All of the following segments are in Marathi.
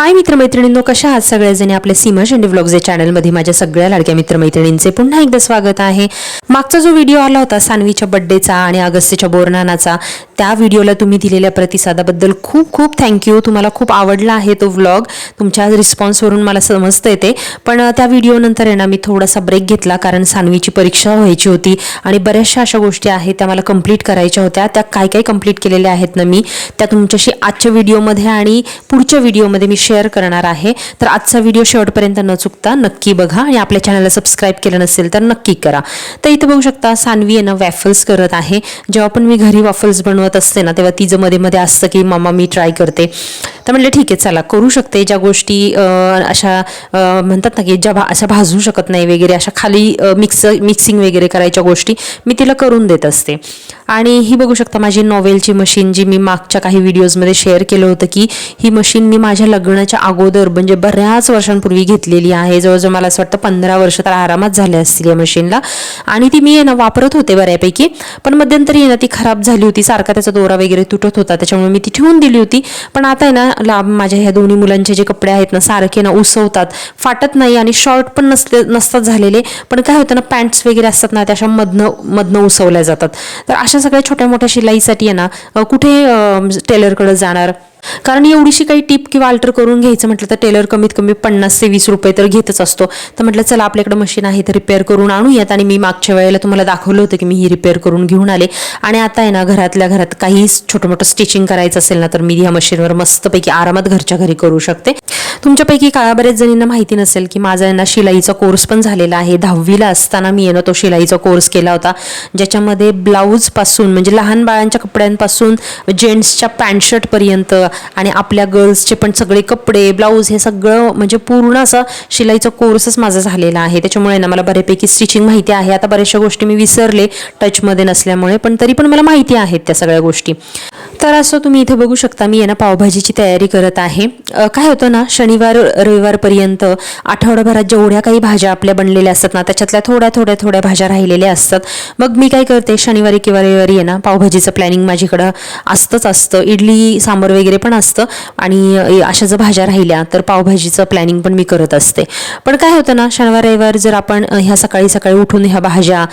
हाय मित्रमैत्रिणींनो कशा आहात सगळ्याजणी आपल्या सीमा शेंडे व्लॉग्स या चॅनलमध्ये माझ्या सगळ्या लाडक्या मित्रमैत्रिणींचे पुन्हा एकदा स्वागत आहे. मागचा जो व्हिडिओ आला होता सानवीच्या बड्डेचा आणि अगस्त्यच्या बोरनानाचा त्या व्हिडिओला तुम्ही दिलेल्या प्रतिसादाबद्दल खूप खूप थँक्यू तुम्हाला खूप आवडला आहे तो व्लॉग तुमच्या रिस्पॉन्सवरून मला समजतं येते पण त्या व्हिडिओनंतर आहे ना मी थोडासा ब्रेक घेतला कारण सानवीची परीक्षा व्हायची होती आणि बऱ्याचशा अशा गोष्टी आहेत त्या मला कंप्लीट करायच्या होत्या. त्या काय काय कंप्लीट केलेल्या आहेत ना मी त्या तुमच्याशी आजच्या व्हिडिओमध्ये आणि पुढच्या व्हिडिओमध्ये मी शेअर करणार आहे. तर आजचा व्हिडिओ शेवटपर्यंत न चुकता नक्की बघा आणि आपल्या चॅनलला सबस्क्राईब केलं नसेल तर नक्की करा. तर इथं बघू शकता सानवी आहे ना वॅफल्स करत आहे. जेव्हा पण मी घरी वॅफल्स बनवत असते ना तेव्हा तिचं मध्ये मध्ये असतं की मामा मी ट्राय करते. तर म्हटलं ठीक आहे चला करू शकते. ज्या गोष्टी अशा म्हणतात ना की ज्या भा अशा भाजू शकत नाही वगैरे अशा खाली मिक्स मिक्सिंग वगैरे करायच्या गोष्टी मी तिला करून देत असते. आणि ही बघू शकता माझी नॉवेलची मशीन जी मी मागच्या काही व्हिडिओजमध्ये शेअर केलं होतं की ही मशीन मी माझ्या लग्न लग्नाच्या अगोदर म्हणजे बऱ्याच वर्षांपूर्वी घेतलेली आहे. जवळजवळ मला असं वाटतं पंधरा वर्ष तर आरामात झाले असतील या मशीनला आणि ती मी आहे ना वापरत होते बऱ्यापैकी. पण मध्यंतरी ना ती खराब झाली होती. सारखा त्याचा दोरा वगैरे तुटत होता. त्याच्यामुळे मी ती ठेवून दिली होती. पण आता आहे ना ला माझ्या ह्या दोन्ही मुलांचे जे कपडे आहेत ना सारखे ना उसवतात. फाटत नाही आणि शॉर्ट पण नसले नसतात झालेले. पण काय होतं ना पॅन्ट्स वगैरे असतात ना त्या अशा मधनं मधनं उसवल्या जातात. तर अशा सगळ्या छोट्या मोठ्या शिलाईसाठी आहे ना कुठे टेलरकडे जाणार? कारण एवढीशी काही टिप किंवा अल्टर करून घ्यायचं म्हटलं तर टेलर कमीत कमी पन्नास ते वीस रुपये तर घेतच असतो. तर म्हटलं चला आपल्याकडे मशीन आहे तर रिपेअर करून आणूयात. आणि मी मागच्या वेळेला तुम्हाला दाखवलं होतं की मी ही रिपेअर करून घेऊन आले. आणि आता आहे ना घरातल्या घरात काही छोटं मोठं स्टिचिंग करायचं असेल ना तर मी ह्या मशीनवर मस्तपैकी आरामात घरच्या घरी करू शकते. तुमच्यापैकी काळा बऱ्याच जणींना माहिती नसेल की माझा यांना शिलाईचा कोर्स पण झालेला आहे. दहावीला असताना मी आहे ना तो शिलाईचा कोर्स केला होता. ज्याच्यामध्ये ब्लाऊजपासून म्हणजे लहान बाळांच्या कपड्यांपासून जेंट्सच्या पॅन्ट शर्टपर्यंत आणि आपल्या गर्ल्सचे पण सगळे कपडे ब्लाऊज हे सगळं म्हणजे पूर्ण असं शिलाईचा कोर्सच माझा झालेला आहे. त्याच्यामुळे ना मला बऱ्यापैकी स्टिचिंग माहिती आहे. आता बऱ्याचशा गोष्टी मी विसरले टचमध्ये नसल्यामुळे पण तरी पण मला माहिती आहेत त्या सगळ्या गोष्टी. तर असं तुम्ही इथे बघू शकता. मी आहे ना पावभाजीची तयारी करत आहे. काय होतं ना शनिवार रविवारपर्यंत आठवड्याभरात जेवढ्या काही भाज्या आपल्या बनलेल्या असतात ना त्याच्यातल्या थोड्या थोड्या थोड्या भाज्या राहिलेल्या असतात. मग मी काय करते शनिवारी किंवा रविवारी आहे ना पावभाजीचं प्लॅनिंग माझ्याकडं असतंच असतं. इडली सांबर वगैरे पण असतं आणि अशा जर भाज्या राहिल्या तर पावभाजीचं प्लॅनिंग पण मी करत असते. पण काय होतं ना शनिवार रविवार जर आपण ह्या सकाळी सकाळी उठून ह्या भाज्या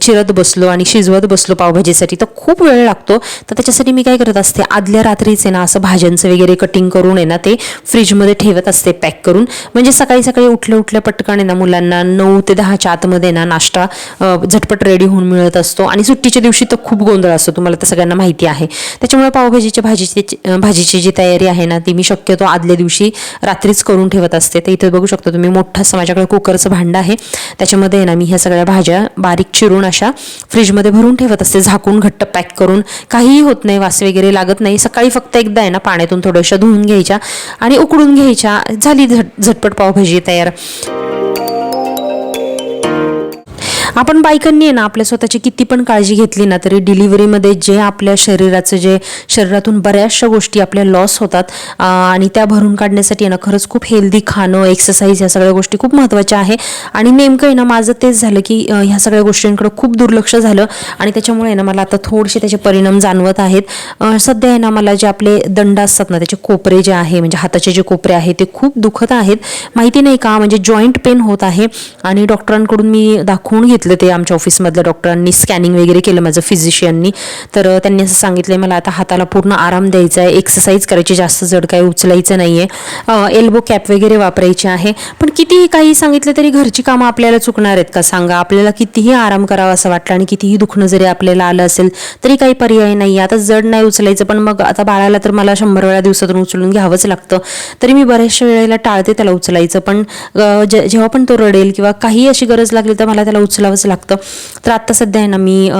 चिरत बसलो आणि शिजवत बसलो पावभाजीसाठी तर खूप वेळ लागतो. तर त्याच्यासाठी मी काय करत असते आदल्या रात्रीच आहे ना असं भाज्यांचं वगैरे कटिंग करून आहे ना ते फ्रीज फ्रीजमध्ये ठेवत असते पॅक करून. म्हणजे सकाळी सकाळी उठल्या उठल्या पटकन आहे ना मुलांना नऊ ते दहाच्या आतमध्ये ना नाश्ता झटपट रेडी होऊन मिळत असतो. आणि सुट्टीच्या दिवशी तर खूप गोंधळ असतो तुम्हाला तर सगळ्यांना माहिती आहे. त्याच्यामुळे पावभाजीच्या भाजीची भाजीची जी तयारी आहे ना ती मी शक्यतो आदल्या दिवशी रात्रीच करून ठेवत असते. तर इथे बघू शकतो तुम्ही मोठं असं माझ्याकडे कुकरचं भांडं आहे. त्याच्यामध्ये आहे ना मी ह्या सगळ्या भाज्या बारीक चिरून अशा फ्रीजमध्ये भरून ठेवत असते. झाकून घट्ट पॅक करून. काहीही होत नाही वास वगैरे लागत नाही. सकाळी फक्त एकदा आहे ना पाण्यातून थोड्याशा धुवून घ्यायच्या. आणि उकडून घ्यायच्या. झाली झट झटपट पावभाजी तयार. आपण बायकांनी आहे ना आपल्या स्वतःची किती पण काळजी घेतली ना तरी डिलिव्हरीमध्ये जे आपल्या शरीराचं जे शरीरातून बऱ्याचशा गोष्टी आपल्या लॉस होतात. आणि त्या भरून काढण्यासाठी आहे ना खरंच खूप हेल्दी खाणं एक्सरसाइज ह्या सगळ्या गोष्टी खूप महत्त्वाच्या आहे. आणि नेमकं आहे ना माझं तेच झालं की ह्या सगळ्या गोष्टींकडे खूप दुर्लक्ष झालं. आणि त्याच्यामुळे आहे ना मला आता थोडेसे त्याचे परिणाम जाणवत आहेत. सध्या आहे ना मला जे आपले दंड असतात ना त्याचे कोपरे जे आहे म्हणजे हाताचे जे कोपरे आहे ते खूप दुखत आहेत. माहिती नाही का म्हणजे जॉईंट पेन होत आहे. आणि डॉक्टरांकडून मी दाखवून घेतलं ते आमच्या ऑफिसमधल्या डॉक्टरांनी स्कॅनिंग वगैरे केलं माझं फिजिशियननी तर त्यांनी असं सांगितलं मला आता हाताला पूर्ण आराम द्यायचा आहे. एक्सरसाइज करायची जास्त जड काही उचलायचं नाही आहे एल्बो कॅप वगैरे वापरायची आहे. पण कितीही काही सांगितलं तरी घरची कामं आपल्याला चुकणार आहेत का? सांगा. आपल्याला कितीही आराम करावा असं वाटलं आणि कितीही दुखणं जरी आपल्याला आलं असेल तरी काही पर्याय नाही आता जड नाही उचलायचं पण मग आता बाळाला तर मला शंभर वेळा दिवसातून उचलून घ्यावंच लागतं. तरी मी बऱ्याचशा वेळेला टाळते त्याला उचलायचं. पण जे- जेव्हा पण तो रडेल किंवा काही अशी गरज लागली तर मला त्याला करावंच लागतं. तर आत्ता सध्या आहे ना मी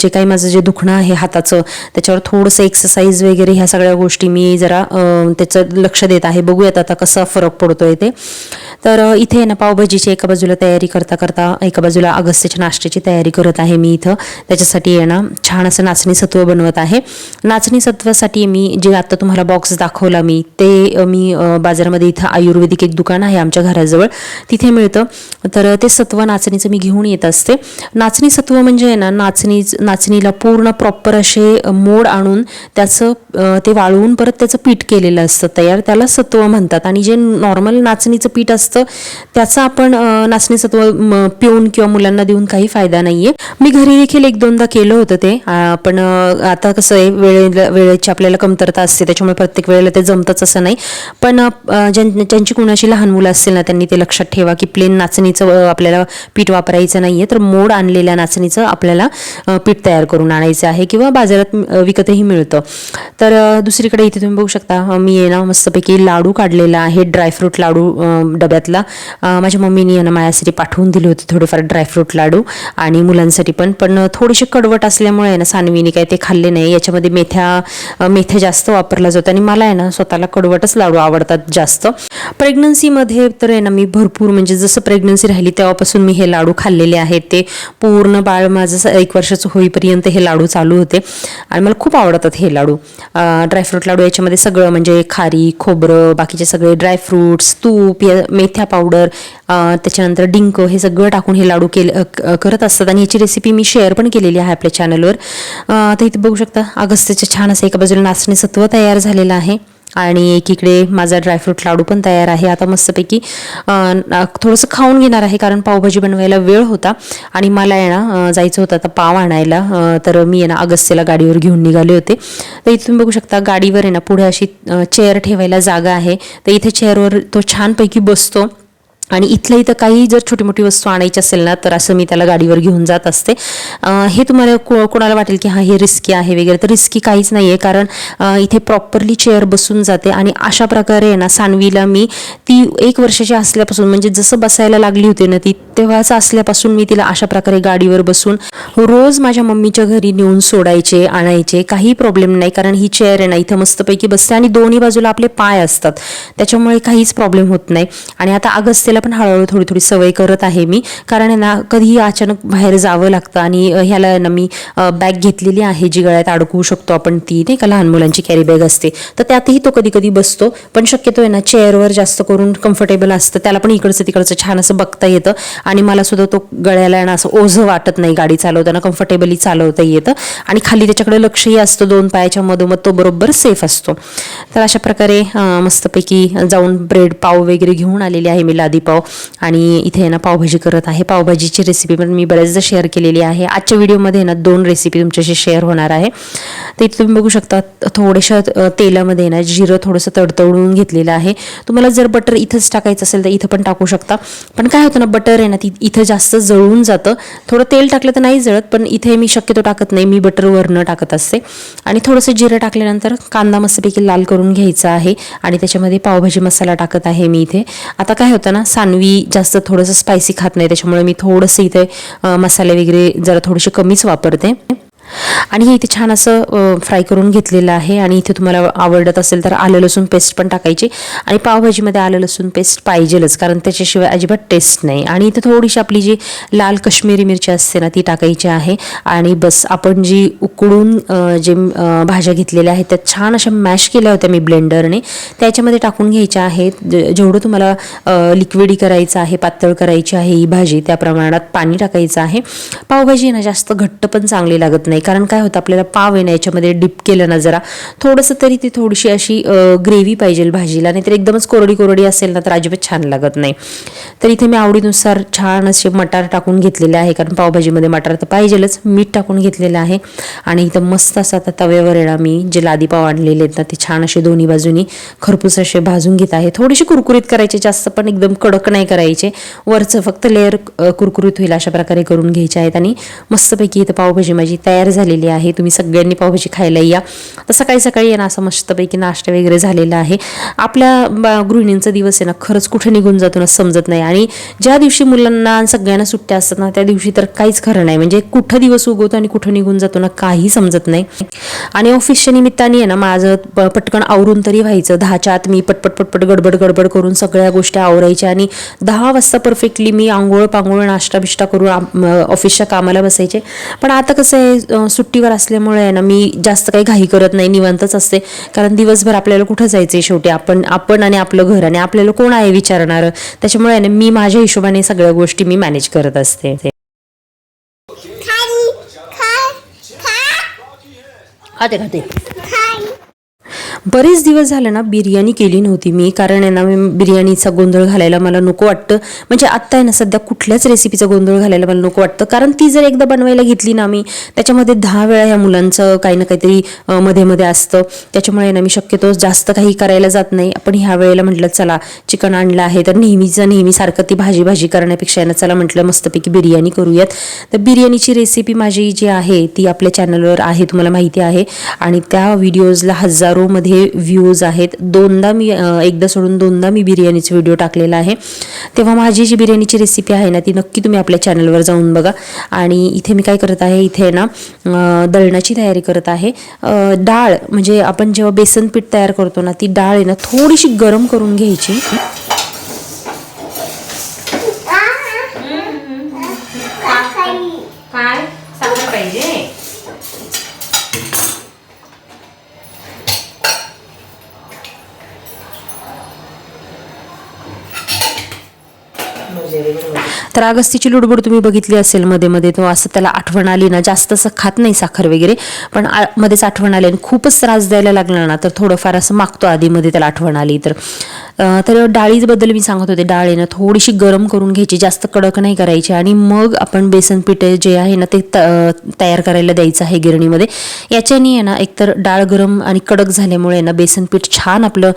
जे काही माझं जे दुखणं आहे हाताचं त्याच्यावर थोडंसं एक्सरसाइज वगैरे ह्या सगळ्या गोष्टी मी जरा त्याचं लक्ष देत आहे. बघूयात आता कसा फरक पडतोय ते. तर इथे आहे ना पावभाजीची एका बाजूला तयारी करता करता एका बाजूला अगस्त्याच्या नाश्त्याची तयारी करत आहे मी इथं. त्याच्यासाठी आहे ना छान असं नाचणी सत्व बनवत आहे. नाचणी सत्वासाठी मी जे आता तुम्हाला बॉक्स दाखवला मी ते मी बाजारामध्ये इथं आयुर्वेदिक एक दुकान आहे आमच्या घराजवळ. तिथे मिळतं. तर ते सत्व नाचणीचं मी घेऊन येत असते. असते. नाचणी सत्व म्हणजे आहे ना नाचणी नाचणीला पूर्ण प्रॉपर असे मोड आणून त्याचं ते वाळवून परत त्याचं पीठ केलेलं असतं तयार. त्याला सत्व म्हणतात. आणि जे नॉर्मल नाचणीचं पीठ असतं त्याचं आपण नाचणी सत्व पिऊन किंवा मुलांना देऊन काही फायदा नाहीये. मी घरी देखील एक दोनदा केलं होतं ते. पण आता कसं आहे वेळे वेळेची आपल्याला कमतरता असते त्याच्यामुळे प्रत्येक वेळेला ते जमतच असं नाही. पण ज्यां ज्यांची कुणाशी लहान मुलं असतील ना त्यांनी ते लक्षात ठेवा की प्लेन नाचणीचं आपल्याला पीठ वापरायचं नाहीये. तर मोड आणलेल्या नाचणीचं आपल्याला पीठ तयार करून आणायचं आहे किंवा बाजारात विकतही मिळतं. तर दुसरीकडे इथे तुम्ही बघू शकता मी आहे ना मस्तपैकी लाडू काढलेला आहे ड्रायफ्रूट लाडू डब्यातला. माझ्या मम्मीनी आहे ना माझ्यासाठी पाठवून दिले होते थोडेफार ड्रायफ्रूट लाडू आणि मुलांसाठी पण पण थोडेसे कडवट असल्यामुळे आहे ना सानवीने काय ते खाल्ले नाही. याच्यामध्ये मेथ्या मेथ्या जास्त वापरला जातो आणि मला आहे ना स्वतःला कडवटच लाडू आवडतात जास्त. प्रेग्नन्सीमध्ये तर आहे ना मी भरपूर म्हणजे जसं प्रेग्नन्सी राहिली तेव्हापासून मी हे लाडू खाल्लेले आहेत ते. पूर्ण बाळ माझं एक वर्षाचं होईपर्यंत हे लाडू चालू होते. आणि मला खूप आवडतात हे लाडू. ड्रायफ्रूट लाडू याच्यामध्ये सगळं म्हणजे खारी खोबरं बाकीचे सगळे ड्रायफ्रूट्स तूप या मेथ्या पावडर त्याच्यानंतर डिंक हे सगळं टाकून हे लाडू केले करत असतात. आणि याची रेसिपी मी शेअर पण केलेली आहे आपल्या चॅनलवर तर इथे बघू शकता अगस्त्याच्या छान असं एका बाजूला नाचणी सत्व तयार झालेलं आहे. आणि एकीकडे माझा ड्रायफ्रूट लाडू पण तयार आहे. आता मस्तपैकी थोडंसं खाऊन घेणार आहे कारण पावभाजी बनवायला वेळ होता आणि मला आहे ना जायचं होतं आता पाव आणायला. तर मी आहे ना अगस्त्यला गाडीवर घेऊन निघाले होते. तर इथे तुम्ही बघू शकता गाडीवर आहे ना पुढे अशी चेअर ठेवायला जागा आहे. तर इथे चेअरवर तो छानपैकी बसतो. आणि इथल्या इथं काही जर छोटी मोठी वस्तू आणायची असेल ना तर असं मी त्याला गाडीवर घेऊन जात असते. हे तुम्हाला को कोणाला वाटेल की हा हे रिस्की आहे वगैरे तर रिस्की काहीच नाही आहे कारण इथे प्रॉपरली चेअर बसून जाते आणि अशा प्रकारे आहे ना सानवीला मी ती एक वर्षाची असल्यापासून म्हणजे जसं बसायला लागली होती ना ती तेव्हाच असल्यापासून मी तिला अशा प्रकारे गाडीवर बसून रोज माझ्या मम्मीच्या घरी नेऊन सोडायचे आणायचे. काही प्रॉब्लेम नाही कारण ही चेअर आहे ना इथं मस्तपैकी बसते आणि दोन्ही बाजूला आपले पाय असतात. त्याच्यामुळे काहीच प्रॉब्लेम होत नाही. आणि आता अगस्त्यला पण हळूहळू थोडी थोडी सवय करत आहे मी. कारण आहे ना कधीही अचानक बाहेर जावं लागतं आणि ह्याला ना मी बॅग घेतलेली आहे जी गळ्यात अडकवू शकतो आपण ती नाही का लहान मुलांची कॅरी बॅग असते. तर त्यातही तो कधी कधी बसतो. पण शक्यतो आहे ना चेअरवर जास्त करून कम्फर्टेबल असतं. त्याला पण इकडचं तिकडचं छान असं बघता येतं. आणि मला सुद्धा तो गळ्याला ना असं ओझं वाटत नाही गाडी चालवताना कम्फर्टेबली चालवता येतं. आणि खाली त्याच्याकडे लक्षही असतं दोन पायाच्या मधोमध तो बरोबर सेफ असतो. तर अशा प्रकारे मस्तपैकी जाऊन ब्रेड पाव वगैरे घेऊन आलेली आहे मी लादी पाव आणि इथे आहे ना पावभाजी करत आहे. पावभाजीची रेसिपी पण मी बऱ्याचदा शेअर केलेली आहे. आजच्या व्हिडिओमध्ये ना दोन रेसिपी तुमच्याशी शेअर होणार आहे. तर इथे तुम्ही बघू शकता थोड्याशा तेलामध्ये ना जिरं थोडंसं तडतडून घेतलेलं आहे. तुम्हाला जर बटर इथंच टाकायचं असेल तर इथं पण टाकू शकता. पण काय होतं ना बटर आहे ना ती इथं जास्त जळून जातं. थोडं तेल टाकलं तर नाही जळत पण इथे मी शक्यतो टाकत नाही. मी बटर वरनं टाकत असते. आणि थोडंसं जिरं टाकल्यानंतर कांदा मस्तपैकी लाल करून घ्यायचा आहे. आणि त्याच्यामध्ये पावभाजी मसाला टाकत आहे मी इथे. आता काय होतं ना सानवी जास्त थोडंसं स्पायसी खात नाही. त्याच्यामुळे मी थोडंसं इथे मसाले वगैरे जरा थोडेसे कमीच वापरते. आणि हे इथे छान असं फ्राय करून घेतलेलं आहे. आणि इथे तुम्हाला आवडत असेल तर आलं लसूण पेस्ट पण टाकायची. आणि पावभाजीमध्ये आलं लसूण पेस्ट पाहिजेलच कारण त्याच्याशिवाय अजिबात टेस्ट नाही. आणि इथे थोडीशी आपली जी लाल कश्मीरी मिरची असते ना ती टाकायची आहे. आणि बस आपण जी उकडून जे भाज्या घेतलेल्या आहेत त्या छान अशा मॅश केल्या होत्या मी ब्लेंडरने त्याच्यामध्ये टाकून घ्यायच्या आहेत. जेवढं तुम्हाला लिक्विडी करायचं आहे पातळ करायची आहे ही भाजी त्या प्रमाणात पाणी टाकायचं आहे. पावभाजी ना जास्त घट्ट पण चांगली लागत नाही. कारण काय होतं आपल्याला पाव आहे ना याच्यामध्ये डिप केलं ना जरा थोडंसं तरी ती थोडीशी अशी ग्रेव्ही पाहिजे भाजीला. नाहीतर एकदमच कोरडी कोरडी असेल ना तर अजिबात छान लागत नाही. तर इथे मी आवडीनुसार छान असे मटार टाकून घेतलेले आहे. कारण पावभाजीमध्ये मटार तर पाहिजेलच. मीठ टाकून घेतलेलं आहे. आणि इथं मस्त असं आता तव्यावर येणार मी जे लादी पाव आणलेले आहेत ना ते छान असे दोन्ही बाजूनी खरपूस असे भाजून घेत आहे. थोडेसे कुरकुरीत करायचे जास्त पण एकदम कडक नाही करायचे. वरचं फक्त लेअर कुरकुरीत होईल अशा प्रकारे करून घ्यायचे आहेत. आणि मस्तपैकी इथं पावभाजी माझी तयार झालेली आहे. तुम्ही सगळ्यांनी पावभाजी खायला या. तर सकाळी सकाळी आहे ना असं मस्तपैकी नाश्ता वगैरे झालेला आहे. आपल्या गृहिणींचा दिवस आहे ना खरंच कुठे निघून जातो ना समजत नाही. आणि ज्या दिवशी मुलांना सगळ्यांना सुट्ट्या असतात ना त्या दिवशी तर काहीच खरं नाही. म्हणजे कुठं दिवस उगवतो आणि कुठं निघून जातो ना काही समजत नाही. आणि ऑफिसच्या निमित्ताने आहे ना माझं प- पटकन आवरून तरी व्हायचं. दहाच्या आत मी पटपट पटपट गडबड गडबड करून सगळ्या गोष्टी आवरायच्या आणि दहा वाजता परफेक्टली मी आंघोळ पांघोळ नाश्ता बिष्टा करून ऑफिसच्या कामाला बसायचे. पण आता कसं आहे सुट्टीवर असल्यामुळे आहे ना मी जास्त काही घाई करत नाही निवांतच असते. कारण दिवसभर आपल्याला कुठं जायचं आहे शेवटी? आपण आपण आणि आपलं घर आणि आपल्याला कोण आहे विचारणारं? त्याच्यामुळे आहे ना मी माझ्या हिशोबाने सगळ्या गोष्टी मी मॅनेज करत असते. खाते खाते बरेच दिवस झालं ना बिर्याणी केली नव्हती मी कारण आहे ना मी बिर्याणीचा गोंधळ घालायला मला नको वाटतं. म्हणजे आत्ता आहे ना सध्या कुठल्याच रेसिपीचा गोंधळ घालायला मला नको वाटतं. कारण ती जर एकदा बनवायला घेतली ना मी त्याच्यामध्ये दहा वेळा ह्या मुलांचं काही ना काहीतरी मध्ये मध्ये असतं. त्याच्यामुळे ना मी शक्यतो जास्त काही करायला जात नाही. आपण ह्या वेळेला म्हटलं चला चिकन आणलं आहे. तर नेहमीचं नेहमीसारखं ती भाजी भाजी करण्यापेक्षा आहे ना चला म्हटलं मस्तपैकी बिर्याणी करूयात. तर बिर्याणीची रेसिपी माझी जी आहे ती आपल्या चॅनलवर आहे तुम्हाला माहिती आहे. आणि त्या व्हिडिओजला हजारोमध्ये व्ह्यूज आहेत. दोनदा मी एकदा सोडून दोनदा मी बिर्याणीचा व्हिडिओ टाकलेला आहे. तेव्हा माझी जी बिर्याणीची रेसिपी आहे ना ती नक्की तुम्ही आपल्या चॅनलवर जाऊन बघा. आणि इथे मी काय करत आहे इथे ना दळणाची तयारी करत आहे. डाळ म्हणजे आपण जेव्हा बेसन पीठ तयार करतो ना ती डाळ आहे ना थोडीशी गरम करून घ्यायची. काय? साखर पाहिजे? तर अगस्तीची लुडबुड तुम्ही बघितली असेल मध्ये मध्ये तो असं त्याला आठवण आली ना जास्त असं खात नाही साखर वगैरे पण आ- मध्येच आठवण आली आणि खूपच त्रास द्यायला लागला ना तर थोडंफार असं मागतो आधीमध्ये त्याला आठवण आली. तर तर डाळीबद्दल मी सांगत होते डाळ आहे ना थोडीशी गरम करून घ्यायची जास्त कडक नाही करायची आणि मग आपण बेसन पीठ जे आहे ना ते त- तयार करायला द्यायचं आहे गिरणीमध्ये. याच्याने आहे ना एकतर डाळ गरम आणि कडक झाल्यामुळे ना बेसन पीठ छान आपलं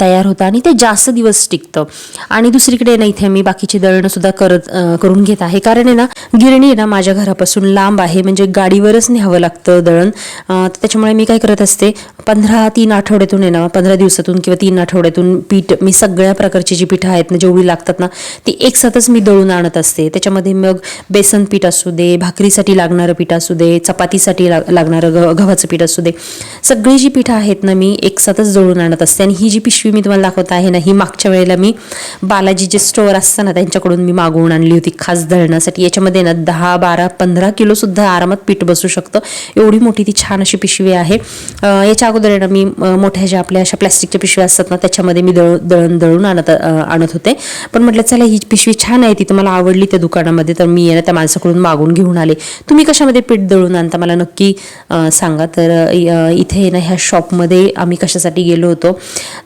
तयार होतं आणि ते जास्त दिवस टिकतं. आणि दुसरीकडे ना इथे मी बाकीचे दळणं सुद्धा करत करून घेत आहे. कारण आहे ना गिरणी आहे ना माझ्या घरापासून लांब आहे. म्हणजे गाडीवरच न्यावं लागतं दळण. त्याच्यामुळे मी काय करत असते पंधरा तीन आठवड्यातून आहे ना पंधरा दिवसातून किंवा तीन आठवड्यातून पीठ मी सगळ्या प्रकारची जी पिठं आहेत ना जेवढी लागतात ना ती एक साथच मी दळून आणत असते. त्याच्यामध्ये मग बेसन पीठ असू दे भाकरीसाठी लागणारं पीठ असू दे चपातीसाठी लागणारं गव्हाचं पीठ असू दे सगळी जी पिठं आहेत ना मी एक साथच दळून आणत असते. आणि ही जी पिशवी मी तुम्हाला दाखवत आहे ना ही मागच्या वेळेला मी बालाजी जे स्टोअर असतं ना त्यांच्या त्यांच्याकडून मी मागवून आणली होती खास दळण्यासाठी याच्यामध्ये ना दहा बारा पंधरा किलो सुद्धा आरामात पीठ बसू शकतं. एवढी मोठी ती छान अशी पिशवी आहे. याच्या अगोदर आहे ना मी मोठ्या ज्या आपल्या अशा प्लॅस्टिकच्या पिशव्या असतात ना त्याच्यामध्ये मी दळ दळण दळून आणत आणत होते. पण म्हटलं चला ही पिशवी छान आहे ती तुम्हाला आवडली त्या दुकानामध्ये तर मी आहे ना त्या माणसाकडून मागून घेऊन आले. तुम्ही कशामध्ये पीठ दळून आणता मला नक्की सांगा. तर इथे ना ह्या शॉपमध्ये आम्ही कशासाठी गेलो होतो.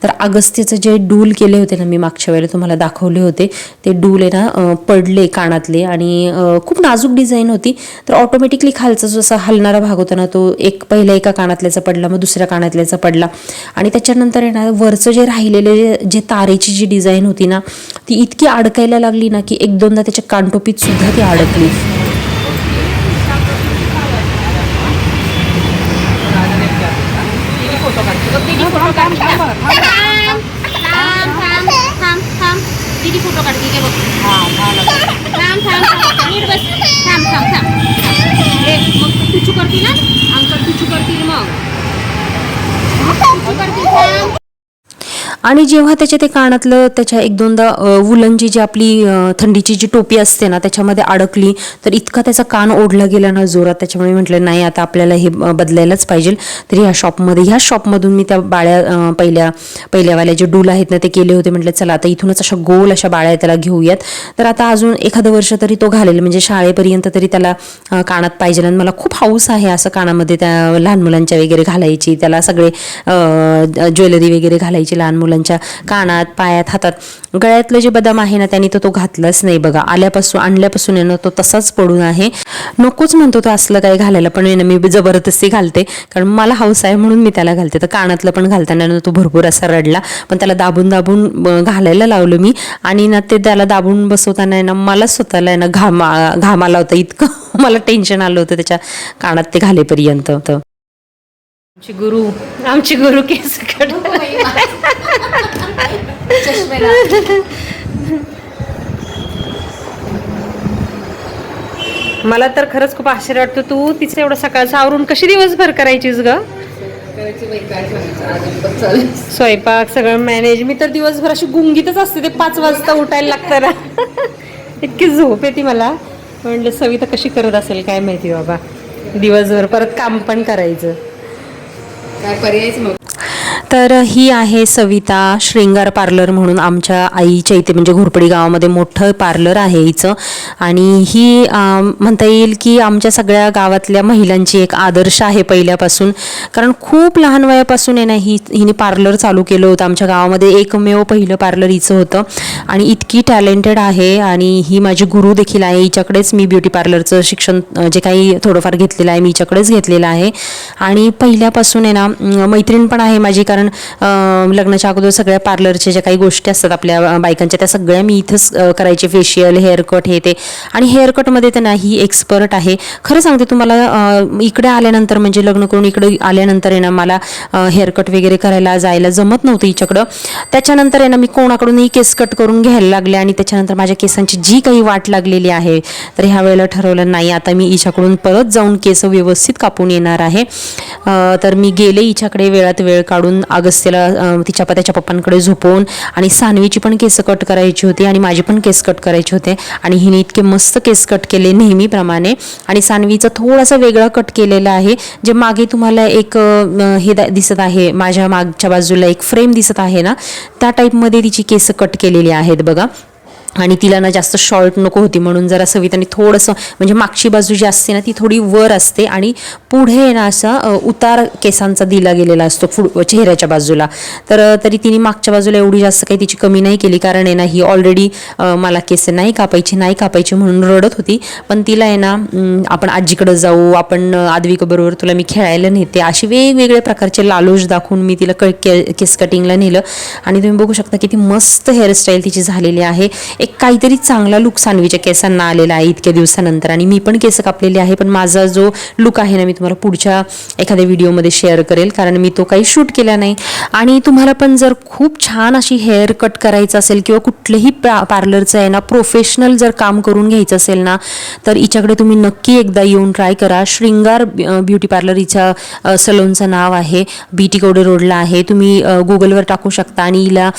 तर अगस्त्यचं जे डूल केले होते ना मी मागच्या वेळेला तुम्हाला दाखवले होते ते डूल ठेवले ना पडले कानातले आणि खूप नाजूक डिझाईन होती. तर ऑटोमॅटिकली खालचा जो असा हलणारा भाग होता ना तो एक पहिल्या एका कानातल्याचा पडला मग दुसऱ्या कानातल्याचा पडला. आणि त्याच्यानंतर आहे ना वरचं जे राहिलेले जे- तारेची जी डिझाईन होती ना ती इतकी अडकायला लागली ना की एक दोनदा त्याच्या कानटोपीत सुद्धा ती अडकली. काम दीदी फोटो काढते घे बघ थांब थांब थांब नीट बस थांब थांब थांब ए मग तुचू करतील ना अंकल तुचू करतील मग तुचू करतील थांब आणि जेव्हा त्याच्या ते कानातलं त्याच्या एक दोनदा वुलनची जी आपली थंडीची जी टोपी असते ना त्याच्यामध्ये अडकली तर इतका त्याचा कान ओढला गेला ना जोरात. त्याच्यामुळे म्हटलं नाही आता आपल्याला हे बदलायलाच पाहिजे. तर ह्या शॉपमध्ये ह्या शॉपमधून मी त्या बाळ्या पहिल्या पहिल्यावाल्या जे डूल आहेत ना ते केले होते. म्हटलं चला आता इथूनच अशा गोल अशा बाळ्या त्याला घेऊयात. तर आता अजून एखादं वर्ष तरी तो घालेल. म्हणजे शाळेपर्यंत तरी त्याला कानात पाहिजे. आणि मला खूप हाऊस आहे असं कानामध्ये त्या लहान मुलांच्या वगैरे घालायची. त्याला सगळे ज्वेलरी वगैरे घालायची लहान मुलं मुलांच्या कानात पायात हातात. गळ्यातलं जे बदाम आहे ना त्यांनी तर तो घातलाच नाही बघा. आल्यापासून आणल्यापासून येणं तो तसाच पडून आहे. नकोच म्हणतो तो असलं काही घालायला पण ना मी जबरदस्ती घालते. कारण मला हौस आहे म्हणून मी त्याला घालते. तर कानातलं पण घालताना तो भरपूर असा रडला. पण त्याला दाबून दाबून घालायला लावलं मी. आणि ना ते त्याला दाबून बसवताना ना मला स्वतःला आहे ना घामा घामाला होता. इतकं मला टेन्शन आलं होतं त्याच्या कानात ते घालेपर्यंत. आमची गुरु आमची गुरु केस मला तर खरंच खूप आश्चर्य वाटतं. तू तिचं एवढं सकाळचं आवरून कशी दिवसभर करायचीस ग? स्वयंपाक सगळं मॅनेज मी तर दिवसभर अशी गुंगीतच असते ते पाच वाजता उठायला लागतं. ना इतकी झोप येते मला. म्हणलं सविता कशी करत असेल काय माहिती बाबा. दिवसभर परत काम पण करायचं. काय पर्यायच मग तर ही आहे सविता श्रृंगार पार्लर म्हणून आमच्या आईच्या इथे म्हणजे घोरपडी गावामध्ये मोठं पार्लर आहे हिचं. आणि ही म्हणता येईल की आमच्या सगळ्या गावातल्या महिलांची एक आदर्श आहे पहिल्यापासून. कारण खूप लहान वयापासून आहे ना ही हिने पार्लर चालू केलं होतं. आमच्या गावामध्ये एकमेव पहिलं पार्लर हिचं होतं. आणि इतकी टॅलेंटेड आहे आणि ही माझी गुरु देखील आहे. हिच्याकडेच मी ब्युटी पार्लरचं शिक्षण जे काही थोडंफार घेतलेलं आहे मी हिच्याकडेच घेतलेलं आहे. आणि पहिल्यापासून आहे ना मैत्रीण पण आहे माझी. कारण कारण लग्नाच्या अगोदर सगळ्या पार्लरच्या ज्या काही गोष्टी असतात आपल्या बायकांच्या त्या सगळ्या मी इथंच करायचे फेशियल हेअरकट हे ते. आणि हेअरकटमध्ये तर ना ही एक्सपर्ट आहे. खरं सांगते तुम्हाला इकडे आल्यानंतर म्हणजे लग्न करून इकडे आल्यानंतर आहे ना मला हेअरकट वगैरे करायला जायला जमत नव्हतं हिच्याकडं. त्याच्यानंतर आहे ना मी कोणाकडूनही केस कट करून घ्यायला लागले आणि त्याच्यानंतर माझ्या केसांची जी काही वाट लागलेली आहे तर ह्या वेळेला ठरवलं नाही आता मी हिच्याकडून परत जाऊन केस व्यवस्थित कापून येणार आहे. तर मी गेले हिच्याकडे वेळात वेळ काढून अगस्त्यला तिच्या प- त्याच्या पप्पांकडे झोपवून आणि सानवीची पण केस कट करायची होती आणि माझी पण केस कट करायचे होते. आणि हिने इतके मस्त केस कट केले नेहमीप्रमाणे. आणि सानवीचं थोडासा वेगळा कट केलेला आहे जे मागे तुम्हाला एक हे दिसत आहे माझ्या मागच्या बाजूला एक फ्रेम दिसत आहे ना त्या टाईपमध्ये तिची केस कट केलेली आहेत बघा. आणि तिला ना जास्त शॉर्ट नको होती म्हणून जरा सविताने थोडंसं म्हणजे मागची बाजू जी असते ना ती थोडी वर असते आणि पुढे ना असा उतार केसांचा दिला गेलेला असतो फुड चेहऱ्याच्या बाजूला. तर तरी तिने मागच्या बाजूला एवढी जास्त काही तिची कमी नाही केली कारण आहे ना ही ऑलरेडी मला केस नाही कापायची नाही कापायची म्हणून रडत होती. पण तिला आहे ना आपण आजीकडं जाऊ आपण आदविकबरोबर तुला मी खेळायला नेते अशी वेगवेगळ्या प्रकारचे लालोज दाखवून मी तिला क के- केस कटिंगला नेलं. आणि तुम्ही बघू शकता किती मस्त हेअरस्टाईल तिची झालेली आहे. एक काहीतरी चांगला लुक सानवीच्या केसांना आलेला आहे इतक्या दिवसानंतर. आणि मी पण केस कापलेले आहे पण माझा जो लुक आहे ना मी तुम्हाला पुढच्या एखाद्या व्हिडिओमध्ये शेअर करेल कारण मी तो काही शूट केला नाही. आणि तुम्हाला पण जर खूप छान अशी हेअर कट करायचं असेल किंवा कुठलंही पा पार्लरचं आहे ना प्रोफेशनल जर काम करून घ्यायचं असेल ना तर हिच्याकडे तुम्ही नक्की एकदा येऊन ट्राय करा. श्रृंगार ब्युटी पार्लर हिच्या सलोनचं नाव आहे. बी टी कोडे रोडला आहे. तुम्ही गुगलवर टाकू शकता आणि हिला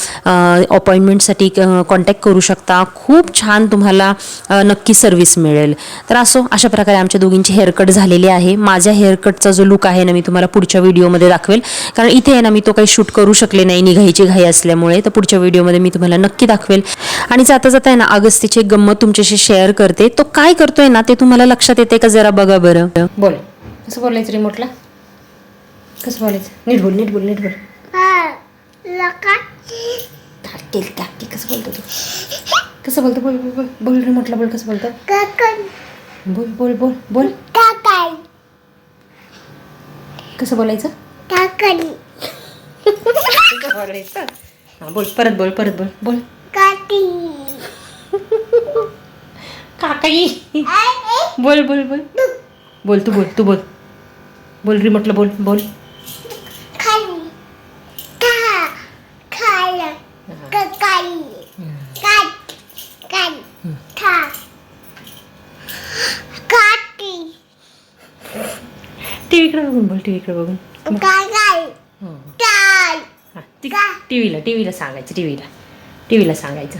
अपॉइंटमेंटसाठी कॉन्टॅक्ट करू शकता. खूप छान तुम्हाला नक्की सर्व्हिस मिळेल. तर असो अशा प्रकारे आमच्या दोघींची हेअरकट झालेली आहे. माझ्या हेअरकटचा जो लुक आहे ना मी तुम्हाला पुढच्या व्हिडिओमध्ये दाखवेल. कारण इथे आहे ना मी तो काही शूट करू शकले नाही निघायची घाई असल्यामुळे. तर पुढच्या व्हिडिओमध्ये मी तुम्हाला नक्की दाखवेल. आणि जाता जाता आहे ना अगस्तीची एक गंमत तुमच्याशी शेअर करते. तो काय करतोय ना ते तुम्हाला लक्षात येते का जरा बघा बरं. बोल. कसं बोलायचं रिमोटला कसं बोलायचं? नीट बोल नीट बोल नीट बोल. टाकतील टाकतील कसं बोलतो तू? कसं बोलतो? बोल बोल बोल. बोल रिमोटला बोल कसं बोलतो? बोल बोल बोल बोल. कसं बोलायचं? बोलायचं. हां बोल परत बोल परत बोल. बोल. काकाई. बोल बोल बोल. बोल तू बोल तू बोल. बोल रिमोटला बोल बोल. टी व्हीकडे बघून बोल टी व्हीकडे बघून हां टी व्हीला टी व्हीला सांगायचं टी व्हीला टी व्हीला सांगायचं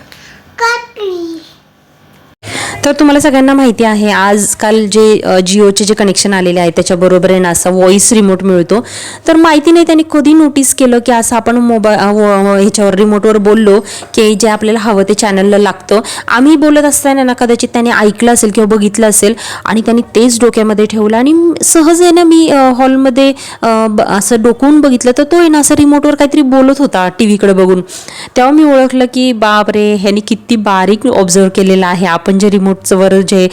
तर तुम्हाला सगळ्यांना माहिती आहे आजकाल जे जिओचे जे कनेक्शन आलेले आहे त्याच्याबरोबर आहे ना असा व्हॉइस रिमोट मिळतो. तर माहिती नाही त्यांनी कधी नोटीस केलं की असं आपण मोबाईल ह्याच्यावर रिमोटवर बोललो की जे आपल्याला हवं ते चॅनलला लागतं. आम्ही बोलत असताना ना कदाचित त्याने ऐकलं असेल किंवा बघितलं असेल आणि त्यांनी तेच डोक्यामध्ये ठेवलं आणि सहज आहे ना मी हॉलमध्ये असं डोकवून बघितलं तर तो आहे ना असं रिमोटवर काहीतरी बोलत होता टी व्हीकडे बघून. तेव्हा मी ओळखलं की बाप रे ह्यानी किती बारीक ऑब्झर्व केलेलं आहे आपण जे रिमोट वर जे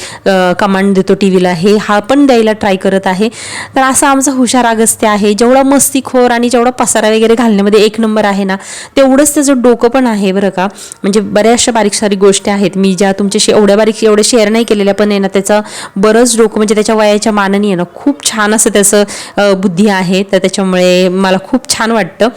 कमांड देतो टी व्हीला हे हा पण द्यायला ट्राय करत आहे. तर असा आमचा हुशार अगस्त्य आहे. जेवढा मस्तीखोर आणि जेवढा पसारा वगैरे घालण्यामध्ये एक नंबर आहे ना तेवढंच त्याचं डोकं पण आहे बरं का. म्हणजे बऱ्याचशा बारीक सारीक गोष्टी आहेत. मी ज्या तुमच्याशी एवढ्या बारीक एवढ्या शेअर नाही केलेल्या पण आहे ना त्याचं बरंच डोकं म्हणजे त्याच्या वयाच्या मानाने आहे ना खूप छान असं त्याचं बुद्धी आहे. तर त्याच्यामुळे मला खूप छान वाटतं.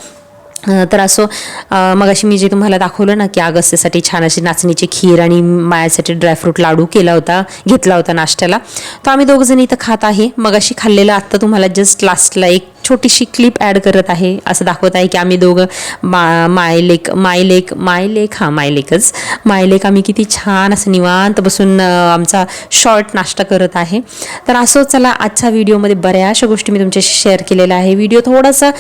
तर असो मग अशी मी जे तुम्हाला दाखवलं ना की अगस्त्यसाठी छान अशी नाचणीची खीर आणि मायासाठी ड्रायफ्रूट लाडू केला होता घेतला होता नाश्त्याला. तो आम्ही दोघंजण इथं खात आहे. मग अशी खाल्लेलं आत्ता तुम्हाला जस्ट लास्टला एक छोटीशी क्लिप ॲड करत आहे. असं दाखवत आहे की आम्ही दोघं मा मायलेक मायलेक मायलेक हां मायलेकच मायलेक आम्ही किती छान असं निवांत बसून आमचा शॉर्ट नाश्ता करत आहे. तर असं चला आजच्या व्हिडिओमध्ये बऱ्याचशा गोष्टी मी तुमच्याशी शेअर केलेल्या आहे. व्हिडिओ थोडासा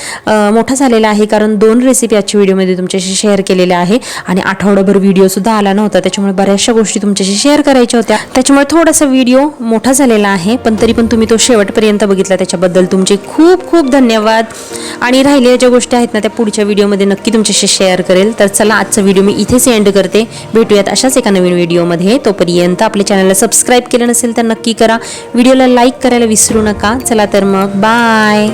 मोठा झालेला आहे कारण दोन रेसिपी आजच्या व्हिडिओमध्ये तुमच्याशी शेअर केलेल्या आहे. आणि आठवडाभर व्हिडिओसुद्धा आला नव्हता त्याच्यामुळे बऱ्याचशा गोष्टी तुमच्याशी शेअर करायच्या होत्या. त्याच्यामुळे थोडासा व्हिडिओ मोठा झालेला आहे पण तरी पण तुम्ही तो शेवटपर्यंत बघितला. त्याच्याबद्दल तुमचे खूप खूप धन्यवाद. आणि राहिलेल्या ज्या गोष्टी आहेत ना त्या पुढच्या व्हिडिओमध्ये नक्की तुमच्याशी शेअर करेल. तर चला आजचा व्हिडिओ मी इथेच एंड करते. भेटूयात अशाच एका नवीन व्हिडिओमध्ये. तोपर्यंत आपल्या चॅनलला सबस्क्राईब केलं नसेल तर नक्की करा. व्हिडिओला लाईक करायला विसरू नका. चला तर मग बाय